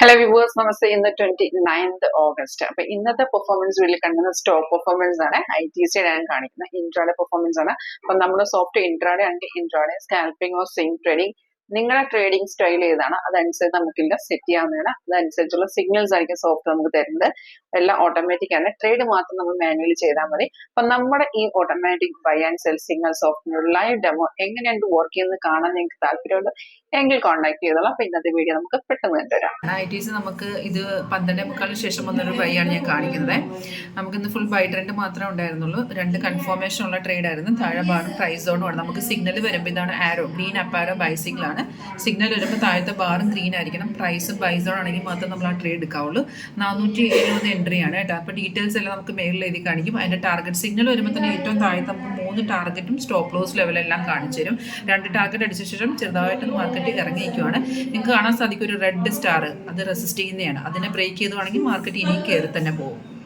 Hello viewers നമസ്തേ. ഇന്ന് twenty ninth August അപ്പൊ ഇന്നത്തെ പെർഫോമൻസ് വീട്ടിൽ കണ്ടുന്ന സ്റ്റോക്ക് പെർഫോമൻസ് ആണ് ഐ ടി സി ഞാൻ കാണിക്കുന്നത്. ഇൻട്രാഡേ പെർഫോമൻസ് ആണ്. അപ്പൊ നമ്മൾ സോഫ്റ്റ് ഇൻട്രാഡേ ആണെങ്കിൽ intraday scalping or swing trading നിങ്ങളുടെ ട്രേഡിംഗ് സ്റ്റൈൽ ഏതാണ്? അതനുസരിച്ച് നമുക്ക് നമുക്കില്ല സെറ്റ് ചെയ്യാവുന്നതാണ്. അതനുസരിച്ചുള്ള സിഗ്നൽസ് ആയിരിക്കും സോഫ്റ്റ് നമുക്ക് തരുന്നത്. എല്ലാം ഓട്ടോമാറ്റിക് ആണ്. ട്രേഡ് മാത്രം നമ്മൾ മാനുവലി ചെയ്താൽ മതി. അപ്പൊ നമ്മുടെ ഈ automatic buy and sell signal സോഫ്റ്റിനുള്ള live demo എങ്ങനെയാണ് വർക്ക് ചെയ്യുന്നത് കാണാൻ നിങ്ങൾക്ക് താല്പര്യമുണ്ട്? എങ്കിൽ കോൺടാക്ട് ചെയ്തോളാം. അപ്പൊ ഇന്നത്തെ വീഡിയോ നമുക്ക് പെട്ടെന്ന് കണ്ടുവരാം ഐ ടി നമുക്ക് ഇത് പന്ത്രണ്ടേ മുക്കാലിന് ശേഷം വന്നൊരു ബൈ ആണ് ഞാൻ കാണിക്കുന്നത്. നമുക്ക് ഇന്ന് ഫുൾ ബൈ ട്രെൻഡ് മാത്രമേ ഉണ്ടായിരുന്നുള്ളൂ. രണ്ട് കൺഫർമേഷൻ ഉള്ള ട്രേഡ് ആയിരുന്നു. താഴെ ഭാഗം പ്രൈസ് സോണും ആണ്. നമുക്ക് സിഗ്നൽ വരുമ്പോൾ ഇതാണ് arrow green up arrow buy signal ആണ്. സിഗ്നൽ വരുമ്പോൾ താഴത്തെ ബാറും ഗ്രീൻ ആയിരിക്കണം. പ്രൈസ് ബൈ സോൺ ആണെങ്കിൽ മാത്രം നമ്മൾ ആ ട്രേഡ് എടുക്കാവുള്ളൂ. നാനൂറ്റി എഴുപത് എൻട്രി ആണ് കേട്ടോ. അപ്പോൾ ഡീറ്റെയിൽസ് എല്ലാം നമുക്ക് മേളിൽ എഴുതി കാണിക്കും. അതിന്റെ ടാർഗറ്റ് സിഗ്നൽ വരുമ്പോൾ തന്നെ ഏറ്റവും താഴത്തെ നമുക്ക് മൂന്ന് ടാർഗറ്റും സ്റ്റോപ്പ് ലോസ് ലെവലെല്ലാം കാണിച്ചു തരും. രണ്ട് ടാർഗറ്റ് അടിച്ച ശേഷം ചെറുതായിട്ട് മാർക്കറ്റിൽ ഇറങ്ങിയിരിക്കുവാണ്. നിങ്ങൾക്ക് കാണാൻ സാധിക്കും ഒരു റെഡ് സ്റ്റാർ അത് റെസിസ്റ്റ് ചെയ്യുന്നതാണ്. അതിനെ ബ്രേക്ക് ചെയ്തുവാണെങ്കിൽ മാർക്കറ്റ് ഇനി കയറി തന്നെ പോകും.